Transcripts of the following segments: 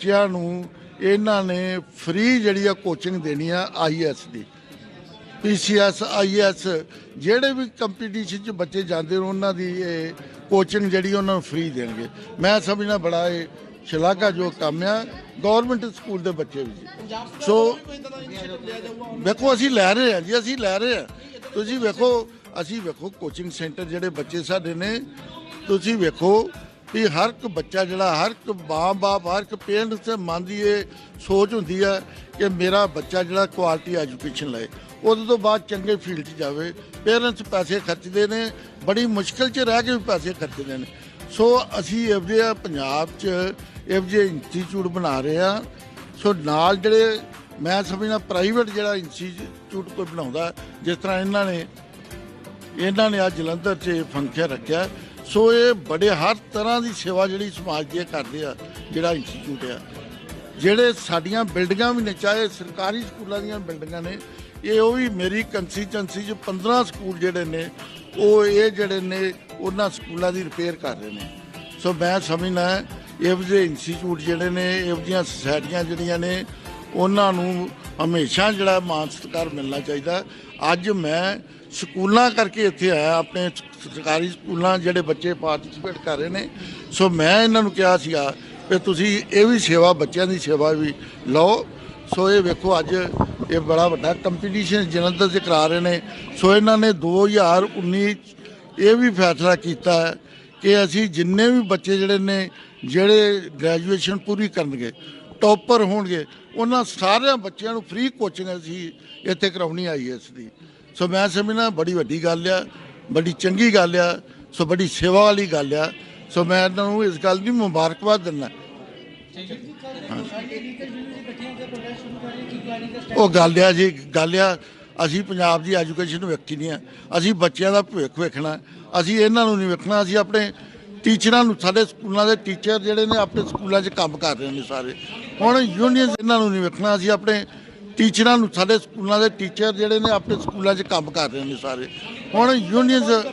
ਬੱਚਿਆਂ ਨੂੰ ਇਹਨਾਂ ਨੇ ਫ੍ਰੀ ਜਿਹੜੀ ਆ ਕੋਚਿੰਗ ਦੇਣੀ ਆ ਆਈਐਸ ਦੀ। ਪੀਸੀਐਸ ਆਈਐਸ ਜਿਹੜੇ ਵੀ ਕੰਪੀਟੀਸ਼ਨ 'ਚ ਬੱਚੇ ਜਾਂਦੇ ਨੇ, ਉਹਨਾਂ ਦੀ ਇਹ ਕੋਚਿੰਗ ਜਿਹੜੀ ਉਹਨਾਂ ਨੂੰ ਫ੍ਰੀ ਦੇਣਗੇ। ਮੈਂ ਸਮਝਣਾ ਬੜਾ ਇਹ ਸ਼ਲਾਘਾਯੋਗ ਕੰਮ ਆ ਗਵਰਨਮੈਂਟ ਸਕੂਲ ਦੇ ਬੱਚੇ ਵੀ ਸੋ ਵੇਖੋ, ਅਸੀਂ ਲੈ ਰਹੇ ਹਾਂ ਜੀ, ਅਸੀਂ ਲੈ ਰਹੇ ਹਾਂ। ਤੁਸੀਂ ਵੇਖੋ, ਅਸੀਂ ਵੇਖੋ ਕੋਚਿੰਗ ਸੈਂਟਰ ਜਿਹੜੇ ਬੱਚੇ ਸਾਡੇ ਨੇ, ਤੁਸੀਂ ਵੇਖੋ ਵੀ ਹਰ ਇੱਕ ਬੱਚਾ ਜਿਹੜਾ, ਹਰ ਇੱਕ ਮਾਂ-ਬਾਪ, ਹਰ ਇੱਕ ਪੇਰੈਂਟਸ ਦੇ ਮਨ ਦੀ ਇਹ ਸੋਚ ਹੁੰਦੀ ਹੈ ਕਿ ਮੇਰਾ ਬੱਚਾ ਜਿਹੜਾ ਕੁਆਲਿਟੀ ਐਜੂਕੇਸ਼ਨ ਲਏ। ਉਹਦੇ ਤੋਂ ਬਾਅਦ ਚੰਗੇ ਫੀਲਡ 'ਚ ਜਾਵੇ। ਪੇਰੈਂਟਸ ਪੈਸੇ ਖਰਚਦੇ ਨੇ, ਬੜੀ ਮੁਸ਼ਕਲ 'ਚ ਰਹਿ ਕੇ ਵੀ ਪੈਸੇ ਖਰਚਦੇ ਨੇ। ਸੋ ਅਸੀਂ ਇਹੋ ਜਿਹੇ ਪੰਜਾਬ 'ਚ ਇਹੋ ਜਿਹੇ ਇੰਸਟੀਚਿਊਟ ਬਣਾ ਰਹੇ ਆ ਸੋ ਨਾਲ ਜਿਹੜੇ ਮੈਂ ਸਮਝਣਾ ਪ੍ਰਾਈਵੇਟ ਜਿਹੜਾ ਇੰਸਟੀਚਿਊਟ ਕੋਈ ਬਣਾਉਂਦਾ, ਜਿਸ ਤਰ੍ਹਾਂ ਇਹਨਾਂ ਨੇ ਇਹਨਾਂ ਨੇ ਅੱਜ ਜਲੰਧਰ 'ਚ ਫੰਕਸ਼ਨ ਰੱਖਿਆ। ਸੋ ਇਹ ਬੜੇ ਹਰ ਤਰ੍ਹਾਂ ਦੀ ਸੇਵਾ ਜਿਹੜੀ ਸਮਾਜ ਦੀ ਇਹ ਕਰਦੇ ਆ, ਜਿਹੜਾ ਇੰਸਟੀਚਿਊਟ ਆ। ਜਿਹੜੇ ਸਾਡੀਆਂ ਬਿਲਡਿੰਗਾਂ ਵੀ ਨੇ, ਚਾਹੇ ਸਰਕਾਰੀ ਸਕੂਲਾਂ ਦੀਆਂ ਬਿਲਡਿੰਗਾਂ ਨੇ, ਇਹ ਉਹ ਵੀ ਮੇਰੀ ਕੰਸਟੀਚੁਐਂਸੀ 'ਚ 15 ਸਕੂਲ ਜਿਹੜੇ ਨੇ, ਉਹ ਇਹ ਜਿਹੜੇ ਨੇ, ਉਹਨਾਂ ਸਕੂਲਾਂ ਦੀ ਰਿਪੇਅਰ ਕਰ ਰਹੇ ਨੇ। ਸੋ ਮੈਂ ਸਮਝਣਾ ਇਹੋ ਜਿਹੇ ਇੰਸਟੀਚਿਊਟ ਜਿਹੜੇ ਨੇ, ਇਹੋ ਜਿਹੀਆਂ ਸੁਸਾਇਟੀਆਂ ਜਿਹੜੀਆਂ ਨੇ, ਉਹਨਾਂ ਨੂੰ ਹਮੇਸ਼ਾ ਜਿਹੜਾ ਮਾਨ ਸਤਿਕਾਰ ਮਿਲਣਾ ਚਾਹੀਦਾ। ਅੱਜ ਮੈਂ ਸਕੂਲਾਂ ਕਰਕੇ ਇੱਥੇ ਆਇਆ, ਆਪਣੇ ਸਰਕਾਰੀ ਸਕੂਲਾਂ ਜਿਹੜੇ ਬੱਚੇ ਪਾਰਟਿਸਿਪੇਟ ਕਰ ਰਹੇ ਨੇ। ਸੋ ਮੈਂ ਇਹਨਾਂ ਨੂੰ ਕਿਹਾ ਸੀਗਾ ਕਿ ਤੁਸੀਂ ਇਹ ਵੀ ਸੇਵਾ, ਬੱਚਿਆਂ ਦੀ ਸੇਵਾ ਵੀ ਲਓ। ਸੋ ਇਹ ਵੇਖੋ ਅੱਜ ਇਹ ਬੜਾ ਵੱਡਾ ਕੰਪੀਟੀਸ਼ਨ ਜਲੰਧਰ 'ਚ ਕਰਾ ਰਹੇ ਨੇ। ਸੋ ਇਹਨਾਂ ਨੇ 2019 ਇਹ ਵੀ ਫੈਸਲਾ ਕੀਤਾ ਹੈ ਕਿ ਅਸੀਂ ਜਿੰਨੇ ਵੀ ਬੱਚੇ ਜਿਹੜੇ ਨੇ, ਜਿਹੜੇ ਗ੍ਰੈਜੂਏਸ਼ਨ ਪੂਰੀ ਕਰਨਗੇ ਟੌਪਰ ਹੋਣਗੇ, ਉਹਨਾਂ ਸਾਰਿਆਂ ਬੱਚਿਆਂ ਨੂੰ ਫ੍ਰੀ ਕੋਚਿੰਗ ਅਸੀਂ ਇੱਥੇ ਕਰਾਉਣੀ ਆਈ ਇਸ ਦੀ। ਸੋ ਮੈਂ ਸਮਝਣਾ ਬੜੀ ਵੱਡੀ ਗੱਲ ਆ, ਬੜੀ ਚੰਗੀ ਗੱਲ ਆ, ਸੋ ਬੜੀ ਸੇਵਾ ਵਾਲੀ ਗੱਲ ਆ। ਸੋ ਮੈਂ ਇਹਨਾਂ ਨੂੰ ਇਸ ਗੱਲ ਦੀ ਮੁਬਾਰਕਬਾਦ ਦਿੰਦਾ। ਉਹ ਗੱਲ ਆ ਜੀ, ਗੱਲ ਆ, ਅਸੀਂ ਪੰਜਾਬ ਦੀ ਐਜੂਕੇਸ਼ਨ ਨੂੰ ਵੇਖੀ ਨਹੀਂ ਆ। ਅਸੀਂ ਬੱਚਿਆਂ ਦਾ ਭਵਿੱਖ ਵੇਖਣਾ, ਅਸੀਂ ਇਹਨਾਂ ਨੂੰ ਨਹੀਂ ਵੇਖਣਾ, ਅਸੀਂ ਆਪਣੇ ਟੀਚਰਾਂ ਨੂੰ, ਸਾਡੇ ਸਕੂਲਾਂ ਦੇ ਟੀਚਰ ਜਿਹੜੇ ਨੇ, ਆਪਣੇ ਸਕੂਲਾਂ 'ਚ ਕੰਮ ਕਰ ਰਹੇ ਨੇ ਸਾਰੇ। ਹੁਣ ਯੂਨੀਅਨ ਇਹਨਾਂ ਨੂੰ ਨਹੀਂ ਵੇਖਣਾ, ਅਸੀਂ ਆਪਣੇ ਟੀਚਰਾਂ ਨੂੰ, ਸਾਡੇ ਸਕੂਲਾਂ ਦੇ ਟੀਚਰ ਜਿਹੜੇ ਨੇ ਆਪਣੇ ਸਕੂਲਾਂ 'ਚ ਕੰਮ ਕਰ ਰਹੇ ਨੇ ਸਾਰੇ। ਹੁਣ ਯੂਨੀਅਨਸ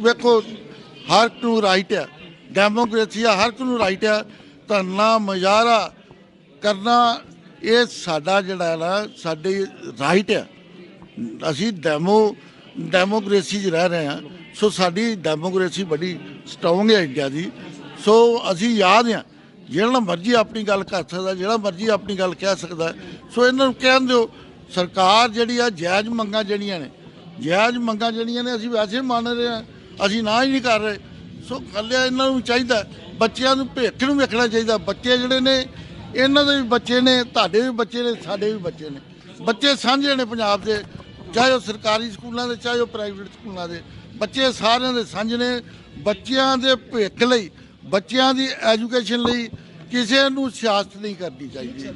ਵੇਖੋ, ਹਰ ਇੱਕ ਨੂੰ ਰਾਈਟ ਆ। ਡੈਮੋਕ੍ਰੇਸੀ ਆ, ਹਰ ਇੱਕ ਨੂੰ ਰਾਈਟ ਹੈ ਧਰਨਾ, ਮੁਜ਼ਾਹਰਾ ਕਰਨਾ, ਇਹ ਸਾਡਾ ਜਿਹੜਾ ਨਾ, ਸਾਡੇ ਰਾਈਟ ਆ। ਅਸੀਂ ਡੈਮੋ ਡੈਮੋਕ੍ਰੇਸੀ 'ਚ ਰਹਿ ਰਹੇ ਹਾਂ। ਸੋ ਸਾਡੀ ਡੈਮੋਕ੍ਰੇਸੀ ਬੜੀ ਸਟਰੋਂਗ ਹੈ ਇੰਡੀਆ ਦੀ। ਸੋ ਅਸੀਂ ਯਾਦ ਹਾਂ ਜਿਹੜਾ ਮਰਜ਼ੀ ਆਪਣੀ ਗੱਲ ਕਰ ਸਕਦਾ, ਜਿਹੜਾ ਮਰਜ਼ੀ ਆਪਣੀ ਗੱਲ ਕਹਿ ਸਕਦਾ। ਸੋ ਇਹਨਾਂ ਨੂੰ ਕਹਿਣ ਦਿਓ, ਸਰਕਾਰ ਜਿਹੜੀ ਆ, ਜਾਇਜ਼ ਮੰਗਾਂ ਜਿਹੜੀਆਂ ਨੇ, ਜਾਇਜ਼ ਮੰਗਾਂ ਜਿਹੜੀਆਂ ਨੇ, ਅਸੀਂ ਵੈਸੇ ਮੰਨ ਰਹੇ ਹਾਂ, ਅਸੀਂ ਨਾ ਹੀ ਨਹੀਂ ਕਰ ਰਹੇ। ਸੋ ਕੱਲਿਆ ਇਹਨਾਂ ਨੂੰ ਚਾਹੀਦਾ, ਬੱਚਿਆਂ ਨੂੰ ਭੇਖ ਨੂੰ ਵੇਖਣਾ ਚਾਹੀਦਾ। ਬੱਚੇ ਜਿਹੜੇ ਨੇ, ਇਹਨਾਂ ਦੇ ਵੀ ਬੱਚੇ ਨੇ, ਤੁਹਾਡੇ ਵੀ ਬੱਚੇ ਨੇ, ਸਾਡੇ ਵੀ ਬੱਚੇ ਨੇ। ਬੱਚੇ ਸਾਂਝੇ ਨੇ ਪੰਜਾਬ ਦੇ, ਚਾਹੇ ਉਹ ਸਰਕਾਰੀ ਸਕੂਲਾਂ ਦੇ, ਚਾਹੇ ਉਹ ਪ੍ਰਾਈਵੇਟ ਸਕੂਲਾਂ ਦੇ। ਬੱਚੇ ਸਾਰਿਆਂ ਦੇ ਸਾਂਝੇ ਨੇ। ਬੱਚਿਆਂ ਦੇ ਭਵਿੱਖ ਲਈ ਬੱਚਿਆਂ ਦੀ ਐਜੂਕੇਸ਼ਨ ਲਈ ਕਿਸੇ ਨੂੰ ਸਿਆਸਤ ਨਹੀਂ ਕਰਨੀ ਚਾਹੀਦੀ।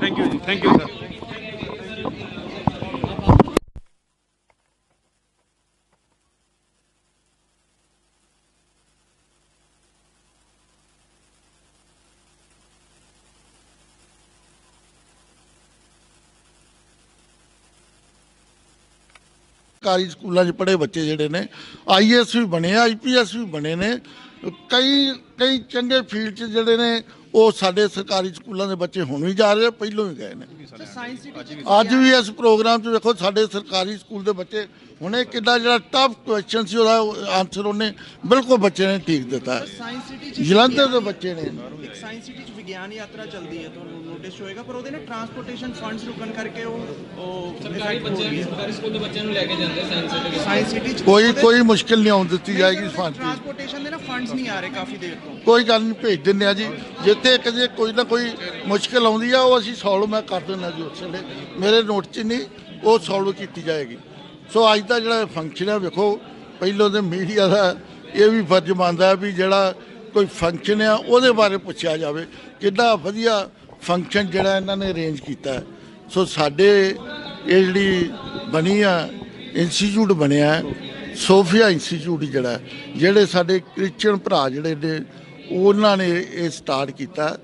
Thank you ji thank you sir ਸਰਕਾਰੀ ਸਕੂਲਾਂ 'ਚ ਪੜ੍ਹੇ ਬੱਚੇ ਜਿਹੜੇ ਨੇ ਆਈਐਸ ਵੀ ਬਣੇ ਆਈਪੀਐਸ ਵੀ ਬਣੇ ਨੇ ਕਈ ਕਈ ਚੰਗੇ ਫੀਲਡ 'ਚ ਜਿਹੜੇ ਨੇ ਉਹ ਸਾਡੇ ਸਰਕਾਰੀ ਸਕੂਲਾਂ ਦੇ ਬੱਚੇ ਹੁਣ ਵੀ ਜਾ ਰਹੇ ਪਹਿਲੋਂ ਵੀ ਗਏ ਨੇ। ਅੱਜ ਵੀ ਇਸ ਪ੍ਰੋਗਰਾਮ 'ਚ ਵੇਖੋ ਸਾਡੇ ਸਰਕਾਰੀ ਸਕੂਲ ਦੇ ਬੱਚੇ ਹੁਣੇ ਕਿੱਡਾ ਜਿਹੜਾ ਟਫ ਕੁਐਸਚਨ ਸੀ ਉਹਦਾ ਆਨਸਰ ਉਹਨੇ ਬਿਲਕੁਲ ਬੱਚੇ ਨੇ ਠੀਕ ਦਿੱਤਾ। ਜਲੰਧਰ ਦੇ ਬੱਚੇ ਨੇ। ਸਾਇੰਸ ਸਿਟੀ ਚ ਵਿਗਿਆਨ ਯਾਤਰਾ ਚੱਲਦੀ ਹੈ ਤੁਹਾਨੂੰ ਨੋਟਿਸ ਹੋਏਗਾ ਪਰ ਉਹਦੇ ਨਾਲ ਟਰਾਂਸਪੋਰਟੇਸ਼ਨ ਫੰਡਸ ਰੁਕਣ ਕਰਕੇ ਉਹ ਉਹ ਸਰਕਾਰੀ ਬੱਚਿਆਂ ਨੂੰ ਸਰਕਾਰੀ ਸਕੂਲ ਦੇ ਬੱਚਿਆਂ ਨੂੰ ਲੈ ਕੇ ਜਾਂਦੇ ਸਾਇੰਸ ਸਿਟੀ ਸਾਇੰਸ ਸਿਟੀ ਚ ਕੋਈ ਕੋਈ ਮੁਸ਼ਕਿਲ ਨਹੀਂ ਆਉਣ ਦਿੱਤੀ ਜਾਏਗੀ ਫੰਡ ਦੀ। ਟਰਾਂਸਪੋਰਟੇਸ਼ਨ ਦੇ ਨਾ ਫੰਡਸ ਨਹੀਂ ਆ ਰਹੇ ਕਾਫੀ ਦੇਰ ਤੋਂ। ਕੋਈ ਗੱਲ ਨਹੀਂ ਭੇਜ ਦਿੰਦੇ ਆ ਜੀ ਜਿੱਥੇ ਕਦੇ ਕੋਈ ਨਾ ਕੋਈ ਮੁਸ਼ਕਲ ਆਉਂਦੀ ਆ, ਉਹ ਅਸੀਂ ਸੋਲਵ ਮੈਂ ਕਰ ਦਿੰਦਾ ਜੀ ਉਸ ਵੇਲੇ ਮੇਰੇ ਨੋਟ 'ਚ ਨਹੀਂ, ਉਹ ਸੋਲਵ ਕੀਤੀ ਜਾਏਗੀ। ਸੋ ਅੱਜ ਦਾ ਜਿਹੜਾ ਫੰਕਸ਼ਨ ਹੈ ਵੇਖੋ, ਪਹਿਲੋਂ ਤੇ ਮੀਡੀਆ ਦਾ ਇਹ ਵੀ ਫਰਜ਼ ਬਣਦਾ ਵੀ ਜਿਹੜਾ ਕੋਈ ਫੰਕਸ਼ਨ ਆ, ਉਹਦੇ ਬਾਰੇ ਪੁੱਛਿਆ ਜਾਵੇ। ਕਿੰਨਾ ਵਧੀਆ ਫੰਕਸ਼ਨ ਜਿਹੜਾ ਇਹਨਾਂ ਨੇ ਅਰੇਂਜ ਕੀਤਾ ਸੋ ਸਾਡੇ ਇਹ ਜਿਹੜੀ ਬਣੀ ਆ ਇੰਸਟੀਚਿਊਟ ਬਣਿਆ ਸੋਫੀਆ ਇੰਸਟੀਚਿਊਟ ਜਿਹੜਾ ਜਿਹੜੇ ਸਾਡੇ ਕ੍ਰਿਸਚੀਅਨ ਭਰਾ ਜਿਹੜੇ ਨੇ ਉਹਨਾਂ ਨੇ ਇਹ ਸਟਾਰਟ ਕੀਤਾ।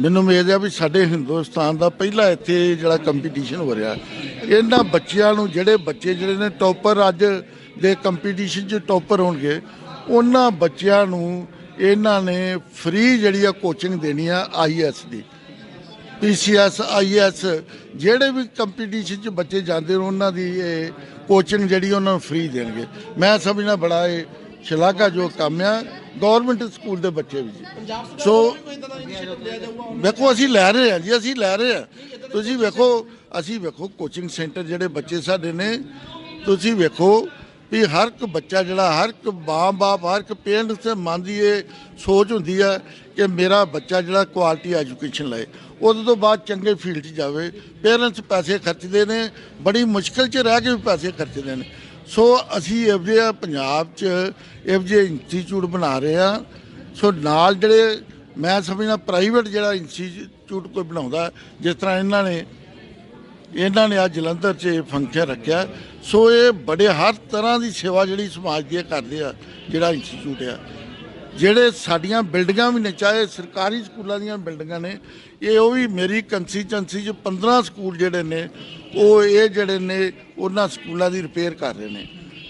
ਮੈਨੂੰ ਉਮੀਦ ਹੈ ਵੀ ਸਾਡੇ ਹਿੰਦੁਸਤਾਨ ਦਾ ਪਹਿਲਾ ਇੱਥੇ ਜਿਹੜਾ ਕੰਪੀਟੀਸ਼ਨ ਹੋ ਰਿਹਾ। ਇਹਨਾਂ ਬੱਚਿਆਂ ਨੂੰ ਜਿਹੜੇ ਬੱਚੇ ਜਿਹੜੇ ਨੇ ਟੌਪਰ ਅੱਜ ਦੇ ਕੰਪੀਟੀਸ਼ਨ 'ਚ ਟੌਪਰ ਹੋਣਗੇ, ਉਹਨਾਂ ਬੱਚਿਆਂ ਨੂੰ ਇਹਨਾਂ ਨੇ ਫ੍ਰੀ ਜਿਹੜੀ ਆ ਕੋਚਿੰਗ ਦੇਣੀ ਆ ਆਈਐਸ ਦੀ। ਪੀਸੀਐਸ ਆਈਐਸ ਜਿਹੜੇ ਵੀ ਕੰਪੀਟੀਸ਼ਨ 'ਚ ਬੱਚੇ ਜਾਂਦੇ ਨੇ, ਉਹਨਾਂ ਦੀ ਇਹ ਕੋਚਿੰਗ ਜਿਹੜੀ ਉਹਨਾਂ ਨੂੰ ਫ੍ਰੀ ਦੇਣਗੇ। ਮੈਂ ਸਮਝਣਾ ਬੜਾ ਇਹ ਸ਼ਲਾਘਾ ਜੋ ਕੰਮ ਆ ਗਵਰਨਮੈਂਟ ਸਕੂਲ ਦੇ ਬੱਚੇ ਵੀ ਜੀ। ਸੋ ਵੇਖੋ, ਅਸੀਂ ਲੈ ਰਹੇ ਹਾਂ ਜੀ, ਅਸੀਂ ਲੈ ਰਹੇ ਹਾਂ ਤੁਸੀਂ ਵੇਖੋ, ਅਸੀਂ ਵੇਖੋ ਕੋਚਿੰਗ ਸੈਂਟਰ ਜਿਹੜੇ ਬੱਚੇ ਸਾਡੇ ਨੇ, ਤੁਸੀਂ ਵੇਖੋ ਵੀ ਹਰ ਇੱਕ ਬੱਚਾ ਜਿਹੜਾ, ਹਰ ਇੱਕ ਮਾਂ-ਬਾਪ, ਹਰ ਇੱਕ ਪੇਰੈਂਟਸ ਦੇ ਮਨ ਦੀ ਇਹ ਸੋਚ ਹੁੰਦੀ ਹੈ ਕਿ ਮੇਰਾ ਬੱਚਾ ਜਿਹੜਾ ਕੁਆਲਿਟੀ ਐਜੂਕੇਸ਼ਨ ਲਏ। ਉਹਦੇ ਤੋਂ ਬਾਅਦ ਚੰਗੇ ਫੀਲਡ 'ਚ ਜਾਵੇ। ਪੇਰੈਂਟਸ ਪੈਸੇ ਖਰਚਦੇ ਨੇ, ਬੜੀ ਮੁਸ਼ਕਲ 'ਚ ਰਹਿ ਕੇ ਵੀ ਪੈਸੇ ਖਰਚਦੇ ਨੇ। ਸੋ ਅਸੀਂ ਇਹੋ ਜਿਹੇ ਪੰਜਾਬ 'ਚ ਇਹੋ ਜਿਹੇ ਇੰਸਟੀਚਿਊਟ ਬਣਾ ਰਹੇ ਹਾਂ। ਸੋ ਨਾਲ ਜਿਹੜੇ ਮੈਂ ਸਮਝਣਾ ਪ੍ਰਾਈਵੇਟ ਜਿਹੜਾ ਇੰਸਟੀਚਿਊਟ ਕੋਈ ਬਣਾਉਂਦਾ, ਜਿਸ ਤਰ੍ਹਾਂ ਇਹਨਾਂ ਨੇ ਇਹਨਾਂ ਨੇ ਅੱਜ ਜਲੰਧਰ 'ਚ ਫੰਕਸ਼ਨ ਰੱਖਿਆ। ਸੋ ਇਹ ਬੜੇ ਹਰ ਤਰ੍ਹਾਂ ਦੀ ਸੇਵਾ ਜਿਹੜੀ ਸਮਾਜ ਦੀ ਇਹ ਕਰਦੇ ਆ, ਜਿਹੜਾ ਇੰਸਟੀਚਿਊਟ ਆ। ਜਿਹੜੇ ਸਾਡੀਆਂ ਬਿਲਡਿੰਗਾਂ ਵੀ ਨੇ, ਚਾਹੇ ਸਰਕਾਰੀ ਸਕੂਲਾਂ ਦੀਆਂ ਬਿਲਡਿੰਗਾਂ ਨੇ, ਇਹ ਉਹ ਵੀ ਮੇਰੀ ਕੰਸਟੀਚੁਐਂਸੀ 'ਚ 15 ਸਕੂਲ ਜਿਹੜੇ ਨੇ, ਉਹ ਇਹ ਜਿਹੜੇ ਨੇ, ਉਹਨਾਂ ਸਕੂਲਾਂ ਦੀ ਰਿਪੇਅਰ ਕਰ ਰਹੇ ਨੇ।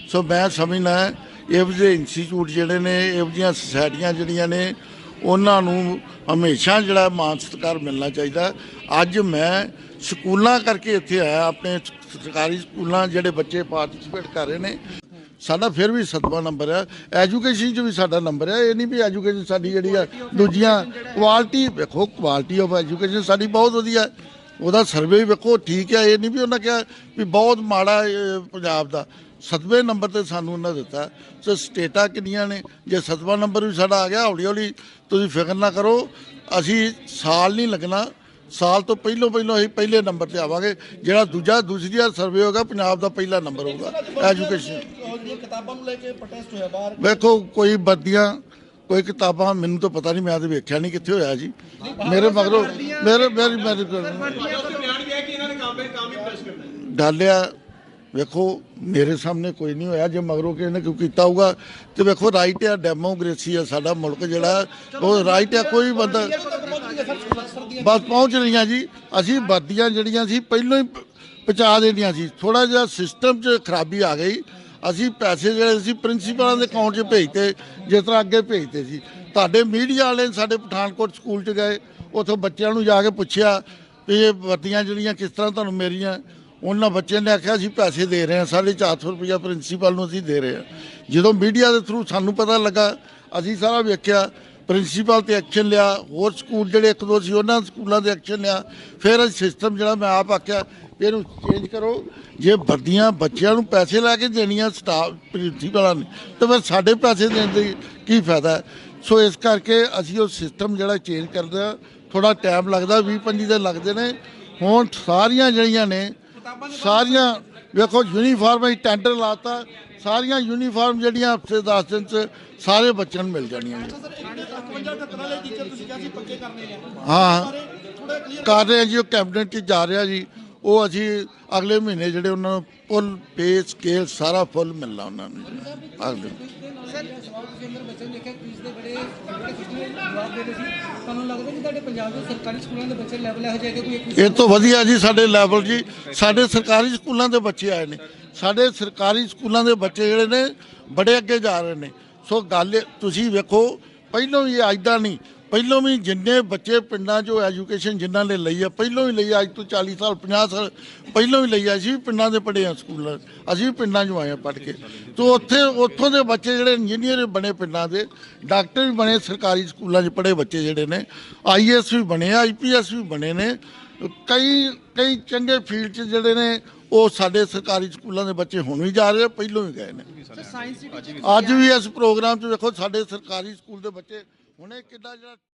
ਸੋ ਮੈਂ ਸਮਝਣਾ ਇਹੋ ਜਿਹੇ ਇੰਸਟੀਚਿਊਟ ਜਿਹੜੇ ਨੇ, ਇਹੋ ਜਿਹੀਆਂ ਸੁਸਾਇਟੀਆਂ ਜਿਹੜੀਆਂ ਨੇ, ਉਹਨਾਂ ਨੂੰ ਹਮੇਸ਼ਾ ਜਿਹੜਾ ਮਾਨ ਸਤਿਕਾਰ ਮਿਲਣਾ ਚਾਹੀਦਾ। ਅੱਜ ਮੈਂ ਸਕੂਲਾਂ ਕਰਕੇ ਇੱਥੇ ਆਇਆ, ਆਪਣੇ ਸਰਕਾਰੀ ਸਕੂਲਾਂ ਜਿਹੜੇ ਬੱਚੇ ਪਾਰਟਿਸਿਪੇਟ ਕਰ ਰਹੇ ਨੇ। ਸਾਡਾ ਫਿਰ ਵੀ ਸਤਵਾਂ ਨੰਬਰ ਹੈ ਐਜੂਕੇਸ਼ਨ 'ਚ ਵੀ ਸਾਡਾ ਨੰਬਰ ਹੈ ਇਹ ਨਹੀਂ ਵੀ ਐਜੂਕੇਸ਼ਨ ਸਾਡੀ ਜਿਹੜੀ ਆ, ਦੂਜੀਆਂ ਕੁਆਲਿਟੀ ਵੇਖੋ ਕੁਆਲਿਟੀ ਆਫ ਐਜੂਕੇਸ਼ਨ ਸਾਡੀ ਬਹੁਤ ਵਧੀਆ। ਹੈ। ਉਹਦਾ ਸਰਵੇ ਵੀ ਵੇਖੋ, ਠੀਕ ਹੈ ਇਹ ਨਹੀਂ ਵੀ ਉਹਨਾਂ ਕਿਹਾ ਵੀ ਬਹੁਤ ਮਾੜਾ ਪੰਜਾਬ ਦਾ। ਸਤਵੇਂ ਨੰਬਰ ਤੇ ਸਾਨੂੰ ਉਹਨਾਂ ਦਿੱਤਾ। ਸੋ ਸਟੇਟਾਂ ਕਿੰਨੀਆਂ ਨੇ? ਜੇ ਸਤਵਾਂ ਨੰਬਰ ਵੀ ਸਾਡਾ ਆ ਗਿਆ ਹੌਲੀ ਹੌਲੀ ਤੁਸੀਂ ਫਿਕਰ ਨਾ ਕਰੋ। ਅਸੀਂ ਸਾਲ ਨਹੀਂ ਲੱਗਣਾ। ਸਾਲ ਤੋਂ ਪਹਿਲੋਂ ਪਹਿਲੋਂ ਅਸੀਂ ਪਹਿਲੇ ਨੰਬਰ ਤੇ ਆਵਾਂਗੇ। ਜਿਹੜਾ ਦੂਜਾ ਦੂਸਰੀ ਵਾਰ ਸਰਵੇ ਹੋਗਾ ਪੰਜਾਬ ਦਾ ਪਹਿਲਾ ਨੰਬਰ ਹੋਊਗਾ। ਐਜੂਕੇਸ਼ਨ ਕਿਤਾਬਾਂ ਨੂੰ ਲੈ ਕੇ ਪ੍ਰੋਟੈਸਟ ਹੋਇਆ ਬਾਹਰ ਵੇਖੋ, ਕੋਈ ਵਰਦੀਆਂ, ਕੋਈ ਕਿਤਾਬਾਂ ਮੈਨੂੰ ਤਾਂ ਪਤਾ ਨਹੀਂ, ਮੈਂ ਤਾਂ ਵੇਖਿਆ ਨਹੀਂ ਕਿੱਥੇ ਹੋਇਆ ਜੀ। ਮੇਰੇ ਮਗਰੋਂ, ਮੇਰੇ, ਮੇਰੀ ਮੇਰੀ ਡਾਲਿਆ ਵੇਖੋ, ਮੇਰੇ ਸਾਹਮਣੇ ਕੋਈ ਨਹੀਂ ਹੋਇਆ, ਜੇ ਮਗਰੋਂ ਕਿਸੇ ਨੇ ਕੋਈ ਕੀਤਾ ਹੋਊਗਾ, ਤੇ ਵੇਖੋ ਰਾਈਟ ਆ ਡੈਮੋਕ੍ਰੇਸੀ ਆ ਸਾਡਾ ਮੁਲਕ ਜਿਹੜਾ, ਉਹ ਰਾਈਟ ਆ, ਕੋਈ ਬੰਦਾ ਵੀ ਬੰਦਾ ਬਸ ਪਹੁੰਚ ਰਹੀਆਂ ਜੀ। ਅਸੀਂ ਵਰਦੀਆਂ ਜਿਹੜੀਆਂ ਸੀ, ਪਹਿਲਾਂ ਹੀ ਪ- ਪਹੁੰਚਾ ਦੇਣੀਆਂ ਸੀ। ਥੋੜਾ ਜਿਹਾ ਸਿਸਟਮ 'ਚ ਖਰਾਬੀ ਆ ਗਈ। ਅਸੀਂ ਪੈਸੇ ਜਿਹੜੇ ਸੀ ਪ੍ਰਿੰਸੀਪਲਾਂ ਦੇ ਅਕਾਊਂਟ 'ਚ ਭੇਜਤੇ, ਜਿਸ ਤਰ੍ਹਾਂ ਅੱਗੇ ਭੇਜਤੇ ਸੀ। ਤੁਹਾਡੇ ਮੀਡੀਆ ਵਾਲੇ ਸਾਡੇ ਪਠਾਨਕੋਟ ਸਕੂਲ 'ਚ ਗਏ। ਉੱਥੋਂ ਬੱਚਿਆਂ ਨੂੰ ਜਾ ਕੇ ਪੁੱਛਿਆ ਵੀ ਇਹ ਵਰਦੀਆਂ ਜਿਹੜੀਆਂ ਕਿਸ ਤਰ੍ਹਾਂ ਤੁਹਾਨੂੰ ਮੇਰੀਆਂ? ਉਹਨਾਂ ਬੱਚਿਆਂ ਨੇ ਆਖਿਆ, ਅਸੀਂ ਪੈਸੇ ਦੇ ਰਹੇ ਹਾਂ। 450 ਰੁਪਇਆ ਪ੍ਰਿੰਸੀਪਲ ਨੂੰ ਅਸੀਂ ਦੇ ਰਹੇ ਹਾਂ। ਜਦੋਂ ਮੀਡੀਆ ਦੇ ਥਰੂ ਸਾਨੂੰ ਪਤਾ ਲੱਗਾ, ਅਸੀਂ ਸਾਰਾ ਵੇਖਿਆ। ਪ੍ਰਿੰਸੀਪਲ ਤੇ ਐਕਸ਼ਨ ਲਿਆ, ਹੋਰ ਸਕੂਲ ਜਿਹੜੇ ਇੱਕ ਦੋ ਸੀ, ਉਹਨਾਂ ਸਕੂਲਾਂ ਦੇ ਐਕਸ਼ਨ ਲਿਆ। ਫਿਰ ਅਸੀਂ ਸਿਸਟਮ ਜਿਹੜਾ ਮੈਂ ਆਪ ਆਖਿਆ ਵੀ ਇਹਨੂੰ ਚੇਂਜ ਕਰੋ। ਜੇ ਵਰਦੀਆਂ ਬੱਚਿਆਂ ਨੂੰ ਪੈਸੇ ਲੈ ਕੇ ਦੇਣੀਆਂ ਸਟਾਫ ਪ੍ਰਿੰਸੀਪਲਾਂ ਨੇ, ਤਾਂ ਫਿਰ ਸਾਡੇ ਪੈਸੇ ਦੇਣ ਦੀ ਕੀ ਫਾਇਦਾ ਹੈ? ਸੋ ਇਸ ਕਰਕੇ ਅਸੀਂ ਉਹ ਸਿਸਟਮ ਜਿਹੜਾ ਚੇਂਜ ਕਰਦੇ ਆ ਥੋੜਾ ਟਾਈਮ ਲੱਗਦਾ 20 25 ਦਿਨ ਲੱਗਦੇ ਨੇ। ਹੁਣ ਸਾਰੀਆਂ ਜਿਹੜੀਆਂ ਨੇ, ਸਾਰੀਆਂ, ਵੇਖੋ ਯੂਨੀਫਾਰਮ ਹੀ ਟੈਂਡਰ ਲਾਤਾ, ਸਾਰੀਆਂ ਯੂਨੀਫਾਰਮ ਜਿਹੜੀਆਂ ਹਫ਼ਤੇ 10 ਦਿਨ ਚ ਸਾਰੇ ਬੱਚਿਆਂ ਨੂੰ ਮਿਲ ਜਾਣੀਆਂ ਨੇ। ਸਰ 51 78 ਵਾਲੇ ਟੀਚਰ ਤੁਸੀਂ ਕਿਹਾ ਸੀ ਪੱਕੇ ਕਰਨੇ ਆ। ਹਾਂ। ਥੋੜਾ ਕਲੀਅਰ ਕਰ ਰਹੇ ਆ ਜੀ ਉਹ ਕੈਬਨਿਟ 'ਚ ਜਾ ਰਿਹਾ ਜੀ। ਉਹ ਅਸੀਂ ਅਗਲੇ ਮਹੀਨੇ ਜਿਹੜੇ ਉਹਨਾਂ ਨੂੰ ਫੁੱਲ ਪੇ ਸਕੇਲ ਸਾਰਾ ਫੁੱਲ ਮਿਲਣਾ ਉਹਨਾਂ ਨੂੰ ਜੀ। ਅਗਲੇ ਤੁਹਾਨੂੰ ਲੱਗਦਾ ਕਿ ਤੁਹਾਡੇ ਪੰਜਾਬ ਦੇ ਸਰਕਾਰੀ ਸਕੂਲਾਂ ਦੇ ਬੱਚੇ ਲੈਵਲ ਇਹੋ ਜਿਹਾ ਕਿ ਕੋਈ ਇੱਕ ਇਹ ਤੋਂ ਵਧੀਆ ਜੀ ਸਾਡੇ ਲੈਵਲ ਜੀ ਸਾਡੇ ਸਰਕਾਰੀ ਸਕੂਲਾਂ ਦੇ ਬੱਚੇ ਆਏ ਨੇ। ਸਾਡੇ ਸਰਕਾਰੀ ਸਕੂਲਾਂ ਦੇ ਬੱਚੇ ਜਿਹੜੇ ਨੇ ਬੜੇ ਅੱਗੇ ਜਾ ਰਹੇ ਨੇ। ਸੋ ਗੱਲ ਇਹ- ਤੁਸੀਂ ਵੇਖੋ ਪਹਿਲੋਂ ਵੀ ਇਹ ਨਹੀਂ ਪਹਿਲੋਂ ਵੀ ਜਿੰਨੇ ਬੱਚੇ ਪਿੰਡਾਂ 'ਚੋਂ ਐਜੂਕੇਸ਼ਨ ਜਿਨ੍ਹਾਂ ਨੇ ਲਈ ਆ ਪਹਿਲੋਂ ਵੀ ਲਈ ਆ, ਅੱਜ ਤੋਂ 40 ਸਾਲ 50 ਸਾਲ ਪਹਿਲੋਂ ਵੀ ਲਈ ਆ ਅਸੀਂ ਵੀ ਪਿੰਡਾਂ ਦੇ ਪੜ੍ਹੇ ਆ ਸਕੂਲਾਂ ਅਸੀਂ ਵੀ ਪਿੰਡਾਂ 'ਚੋਂ ਆਏ ਆ ਪੜ੍ਹ ਕੇ। ਤੋਂ ਉੱਥੇ ਉੱਥੋਂ ਦੇ ਬੱਚੇ ਜਿਹੜੇ ਇੰਜੀਨੀਅਰ ਬਣੇ ਪਿੰਡਾਂ ਦੇ ਡਾਕਟਰ ਵੀ ਬਣੇ ਸਰਕਾਰੀ ਸਕੂਲਾਂ 'ਚ ਪੜ੍ਹੇ ਬੱਚੇ ਜਿਹੜੇ ਨੇ ਆਈਐਸ ਵੀ ਬਣੇ ਆ ਆਈਪੀਐਸ ਵੀ ਬਣੇ ਨੇ ਕਈ ਕਈ ਚੰਗੇ ਫੀਲਡ 'ਚ ਜਿਹੜੇ ਨੇ ਉਹ ਸਾਡੇ ਸਰਕਾਰੀ ਸਕੂਲਾਂ ਦੇ ਬੱਚੇ ਹੁਣ ਵੀ ਜਾ ਰਹੇ ਆ ਪਹਿਲੋਂ ਹੀ ਗਏ ਨੇ। ਸਾਇੰਸ ਸਿਟੀ ਅੱਜ ਵੀ ਇਸ ਪ੍ਰੋਗਰਾਮ 'ਚ ਵੇਖੋ ਸਾਡੇ ਸਰਕਾਰੀ ਸਕੂਲ ਦੇ ਬੱਚੇ ਹੁਣੇ ਕਿੱਦਾਂ ਜਿਹੜਾ